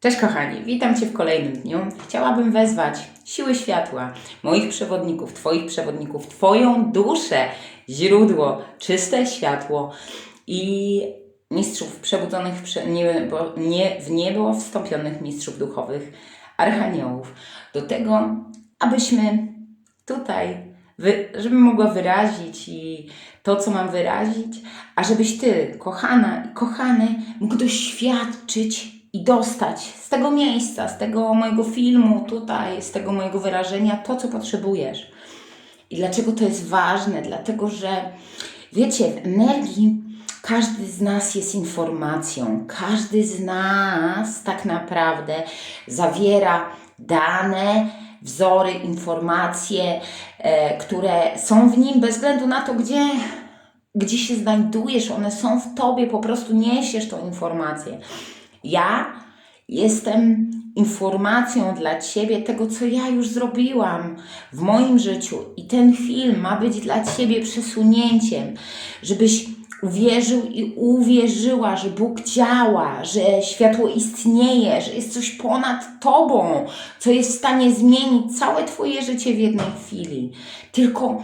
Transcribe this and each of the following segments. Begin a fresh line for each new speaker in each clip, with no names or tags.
Cześć kochani, witam Cię w kolejnym dniu. Chciałabym wezwać siły światła, moich przewodników, Twoich przewodników, Twoją duszę, źródło, czyste światło i mistrzów przebudzonych w, niebo, nie, w niebo wstąpionych mistrzów duchowych, archaniołów, do tego, abyśmy tutaj, wy, żebym mogła wyrazić i to, co mam wyrazić, a żebyś Ty, kochana i kochany, mógł doświadczyć i dostać z tego miejsca, z tego mojego filmu tutaj, z tego mojego wyrażenia to, co potrzebujesz. I dlaczego to jest ważne? Dlatego, że wiecie, w energii każdy z nas jest informacją. Każdy z nas tak naprawdę zawiera dane, wzory, informacje, e, które są w nim bez względu na to, gdzie, gdzie się znajdujesz. One są w tobie, po prostu niesiesz tą informację. Ja jestem informacją dla Ciebie tego, co ja już zrobiłam w moim życiu. I ten film ma być dla Ciebie przesunięciem, żebyś uwierzył i uwierzyła, że Bóg działa, że światło istnieje, że jest coś ponad Tobą, co jest w stanie zmienić całe Twoje życie w jednej chwili. Tylko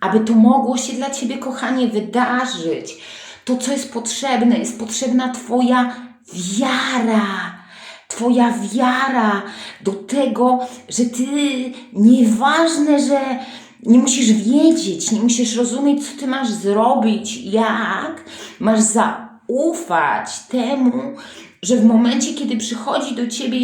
aby to mogło się dla Ciebie, kochanie, wydarzyć, to, co jest potrzebne, jest potrzebna Twoja wiara. Twoja wiara do tego, że Ty, nieważne, że nie musisz wiedzieć, nie musisz rozumieć, co Ty masz zrobić, jak, masz zaufać temu, że w momencie, kiedy przychodzi do Ciebie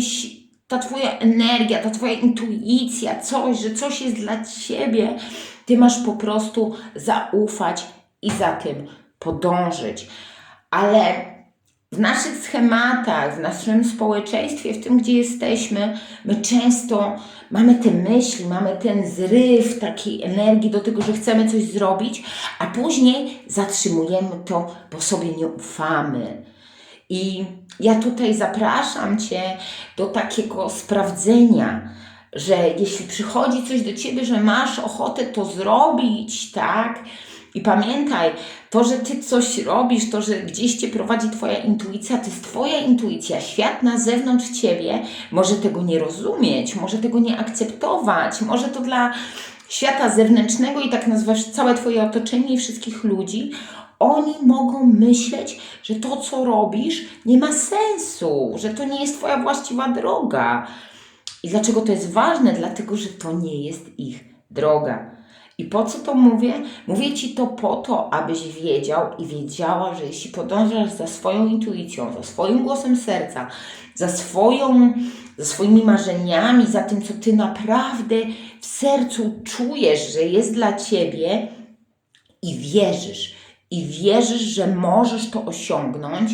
ta Twoja energia, ta Twoja intuicja, coś, że coś jest dla Ciebie, Ty masz po prostu zaufać i za tym podążyć. Ale w naszych schematach, w naszym społeczeństwie, w tym, gdzie jesteśmy, my często mamy te myśli, mamy ten zryw takiej energii do tego, że chcemy coś zrobić, a później zatrzymujemy to, bo sobie nie ufamy. I ja tutaj zapraszam Cię do takiego sprawdzenia, że jeśli przychodzi coś do Ciebie, że masz ochotę to zrobić, tak? I pamiętaj, to, że Ty coś robisz, to, że gdzieś Cię prowadzi Twoja intuicja, to jest Twoja intuicja. Świat na zewnątrz Ciebie może tego nie rozumieć, może tego nie akceptować, może to dla świata zewnętrznego i tak nazwasz całe Twoje otoczenie i wszystkich ludzi, oni mogą myśleć, że to, co robisz, nie ma sensu, że to nie jest Twoja właściwa droga. I dlaczego to jest ważne? Dlatego, że to nie jest ich droga. I po co to mówię? Mówię Ci to po to, abyś wiedział i wiedziała, że jeśli podążasz za swoją intuicją, za swoim głosem serca, za, swoją, za swoimi marzeniami, za tym, co Ty naprawdę w sercu czujesz, że jest dla Ciebie i wierzysz, i wierzysz, że możesz to osiągnąć,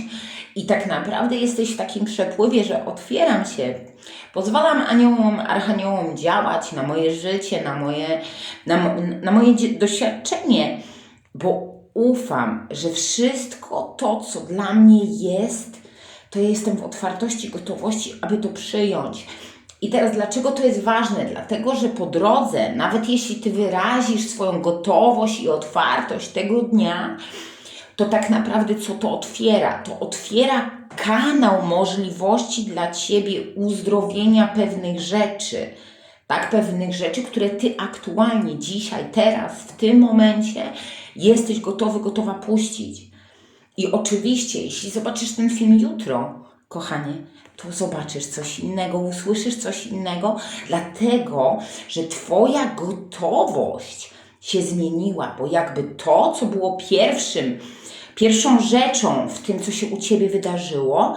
i tak naprawdę jesteś w takim przepływie, że otwieram się, pozwalam aniołom, archaniołom działać na moje życie, na moje, na, na moje doświadczenie, bo ufam, że wszystko to, co dla mnie jest, to jestem w otwartości, gotowości, aby to przyjąć. I teraz dlaczego to jest ważne? Dlatego, że po drodze, nawet jeśli Ty wyrazisz swoją gotowość i otwartość tego dnia, to tak naprawdę co to otwiera? To otwiera kanał możliwości dla Ciebie uzdrowienia pewnych rzeczy. Tak, pewnych rzeczy, które Ty aktualnie, dzisiaj, teraz, w tym momencie jesteś gotowy, gotowa puścić. I oczywiście, jeśli zobaczysz ten film jutro, kochanie, to zobaczysz coś innego, usłyszysz coś innego, dlatego że Twoja gotowość się zmieniła, bo jakby to, co było pierwszym, pierwszą rzeczą w tym, co się u Ciebie wydarzyło,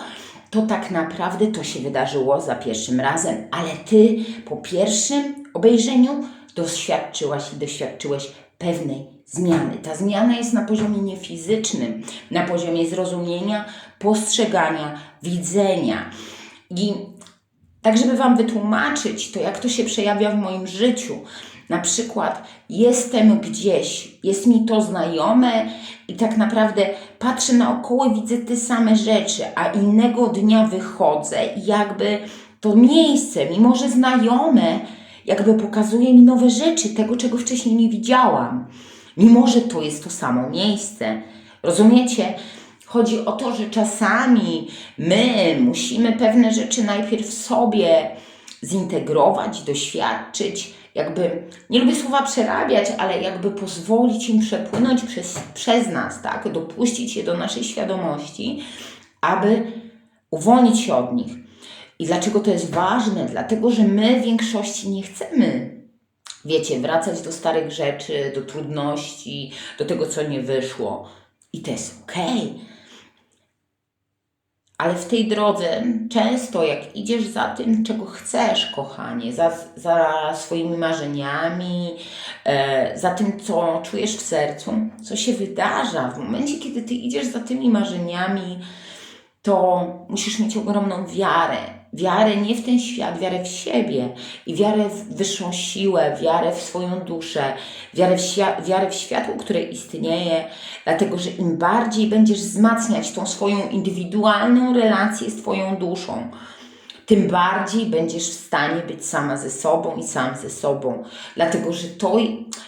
to tak naprawdę to się wydarzyło za pierwszym razem, ale Ty po pierwszym obejrzeniu doświadczyłaś i doświadczyłeś pewnej zmiany. Ta zmiana jest na poziomie niefizycznym, na poziomie zrozumienia, postrzegania, widzenia. I tak, żeby Wam wytłumaczyć to, jak to się przejawia w moim życiu. Na przykład jestem gdzieś, jest mi to znajome i tak naprawdę patrzę naokoło widzę te same rzeczy, a innego dnia wychodzę i jakby to miejsce, mimo że znajome, jakby pokazuje mi nowe rzeczy, tego czego wcześniej nie widziałam. Mimo że to jest to samo miejsce. Rozumiecie? Chodzi o to, że czasami my musimy pewne rzeczy najpierw sobie zintegrować, doświadczyć, jakby, nie lubię słowa przerabiać, ale jakby pozwolić im przepłynąć przez, przez nas, tak? Dopuścić je do naszej świadomości, aby uwolnić się od nich. I dlaczego to jest ważne? Dlatego, że my w większości nie chcemy, wiecie, wracać do starych rzeczy, do trudności, do tego, co nie wyszło. I to jest okej. Ale w tej drodze często, jak idziesz za tym, czego chcesz, kochanie, za, za swoimi marzeniami, e, za tym, co czujesz w sercu, co się wydarza w momencie, kiedy ty idziesz za tymi marzeniami, to musisz mieć ogromną wiarę. Wiarę nie w ten świat, wiarę w siebie i wiarę w wyższą siłę, wiarę w swoją duszę, wiarę w, wiarę w światło, które istnieje, dlatego że im bardziej będziesz wzmacniać tą swoją indywidualną relację z Twoją duszą, tym bardziej będziesz w stanie być sama ze sobą i sam ze sobą. Dlatego, że to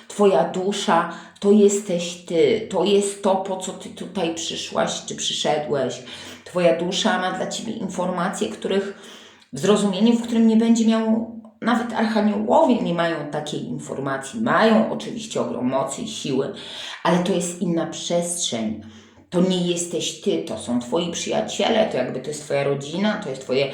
Twoja dusza to jesteś Ty, to jest to, po co Ty tutaj przyszłaś czy przyszedłeś. Twoja dusza ma dla Ciebie informacje, których w zrozumieniu, w którym nie będzie miał nawet archaniołowie nie mają takiej informacji. Mają oczywiście ogrom mocy i siły, ale to jest inna przestrzeń. To nie jesteś ty, to są twoi przyjaciele, to jakby to jest twoja rodzina, to jest twoje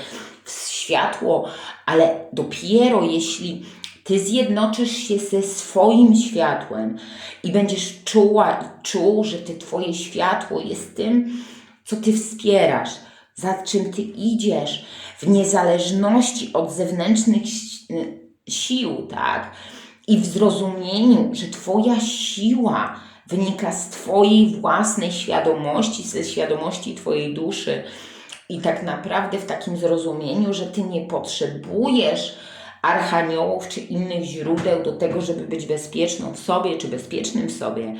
światło, ale dopiero jeśli ty zjednoczysz się ze swoim światłem i będziesz czuła i czuł, że ty twoje światło jest tym, co ty wspierasz, za czym ty idziesz, w niezależności od zewnętrznych sił, tak? I w zrozumieniu, że twoja siła wynika z twojej własnej świadomości, ze świadomości twojej duszy. I tak naprawdę w takim zrozumieniu, że ty nie potrzebujesz archaniołów czy innych źródeł do tego, żeby być bezpieczną w sobie czy bezpiecznym w sobie,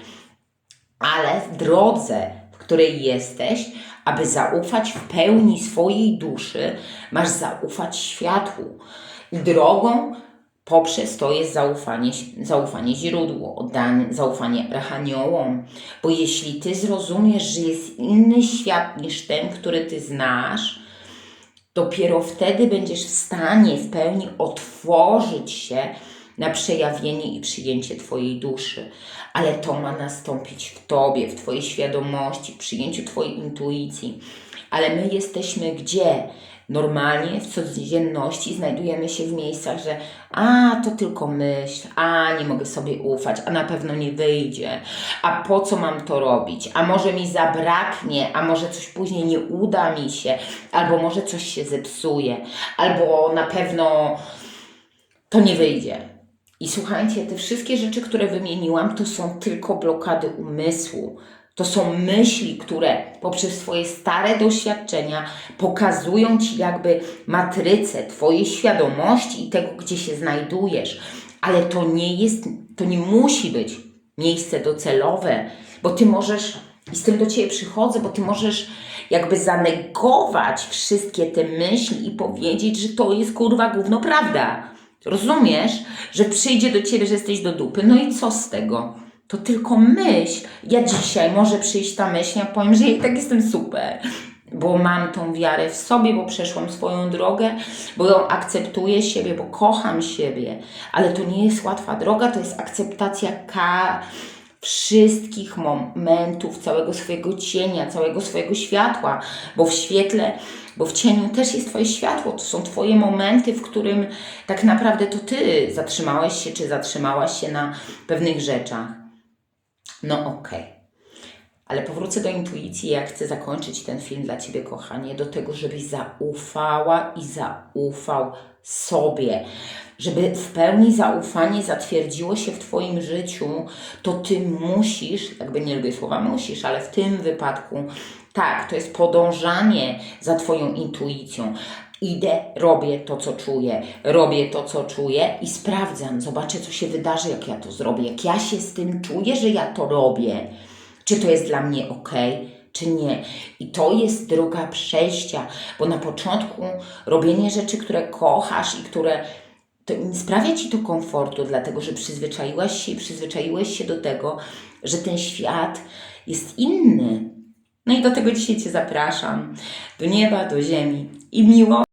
ale w drodze, której jesteś, aby zaufać w pełni swojej duszy, masz zaufać światłu. I drogą poprzez to jest zaufanie, zaufanie źródłu, oddanie, zaufanie archaniołom. Bo jeśli ty zrozumiesz, że jest inny świat niż ten, który ty znasz, dopiero wtedy będziesz w stanie w pełni otworzyć się na przejawienie i przyjęcie Twojej duszy. Ale to ma nastąpić w Tobie, w Twojej świadomości, w przyjęciu Twojej intuicji. Ale my jesteśmy gdzie? Normalnie w codzienności znajdujemy się w miejscach, że a to tylko myśl, a nie mogę sobie ufać, a na pewno nie wyjdzie, a po co mam to robić, a może mi zabraknie, a może coś później nie uda mi się, albo może coś się zepsuje, albo na pewno to nie wyjdzie. I słuchajcie, te wszystkie rzeczy, które wymieniłam, to są tylko blokady umysłu. To są myśli, które poprzez swoje stare doświadczenia pokazują ci jakby matrycę Twojej świadomości i tego, gdzie się znajdujesz. Ale to nie jest, to nie musi być miejsce docelowe, bo Ty możesz, i z tym do Ciebie przychodzę, bo Ty możesz jakby zanegować wszystkie te myśli i powiedzieć, że to jest kurwa gówno prawda. Rozumiesz, że przyjdzie do ciebie, że jesteś do dupy. No i co z tego? To tylko myśl. Ja dzisiaj może przyjść ta myśl, ja powiem, że ja tak jestem super, bo mam tą wiarę w sobie, bo przeszłam swoją drogę, bo ją akceptuję siebie, bo kocham siebie. Ale to nie jest łatwa droga, to jest akceptacja ka wszystkich momentów, całego swojego cienia, całego swojego światła, bo w świetle, bo w cieniu też jest Twoje światło, to są Twoje momenty, w którym tak naprawdę to Ty zatrzymałeś się, czy zatrzymałaś się na pewnych rzeczach. No okej. Okay. Ale powrócę do intuicji, jak chcę zakończyć ten film dla Ciebie, kochanie, do tego, żebyś zaufała i zaufał sobie. Żeby w pełni zaufanie zatwierdziło się w Twoim życiu, to Ty musisz, jakby nie lubię słowa musisz, ale w tym wypadku tak, to jest podążanie za Twoją intuicją. Idę, robię to, co czuję, robię to, co czuję i sprawdzam, zobaczę, co się wydarzy, jak ja to zrobię, jak ja się z tym czuję, że ja to robię. Czy to jest dla mnie ok? czy nie. I to jest droga przejścia, bo na początku robienie rzeczy, które kochasz i które to nie sprawia ci to komfortu, dlatego że przyzwyczaiłaś się i przyzwyczaiłeś się do tego, że ten świat jest inny. No i do tego dzisiaj Cię zapraszam. Do nieba, do ziemi i miło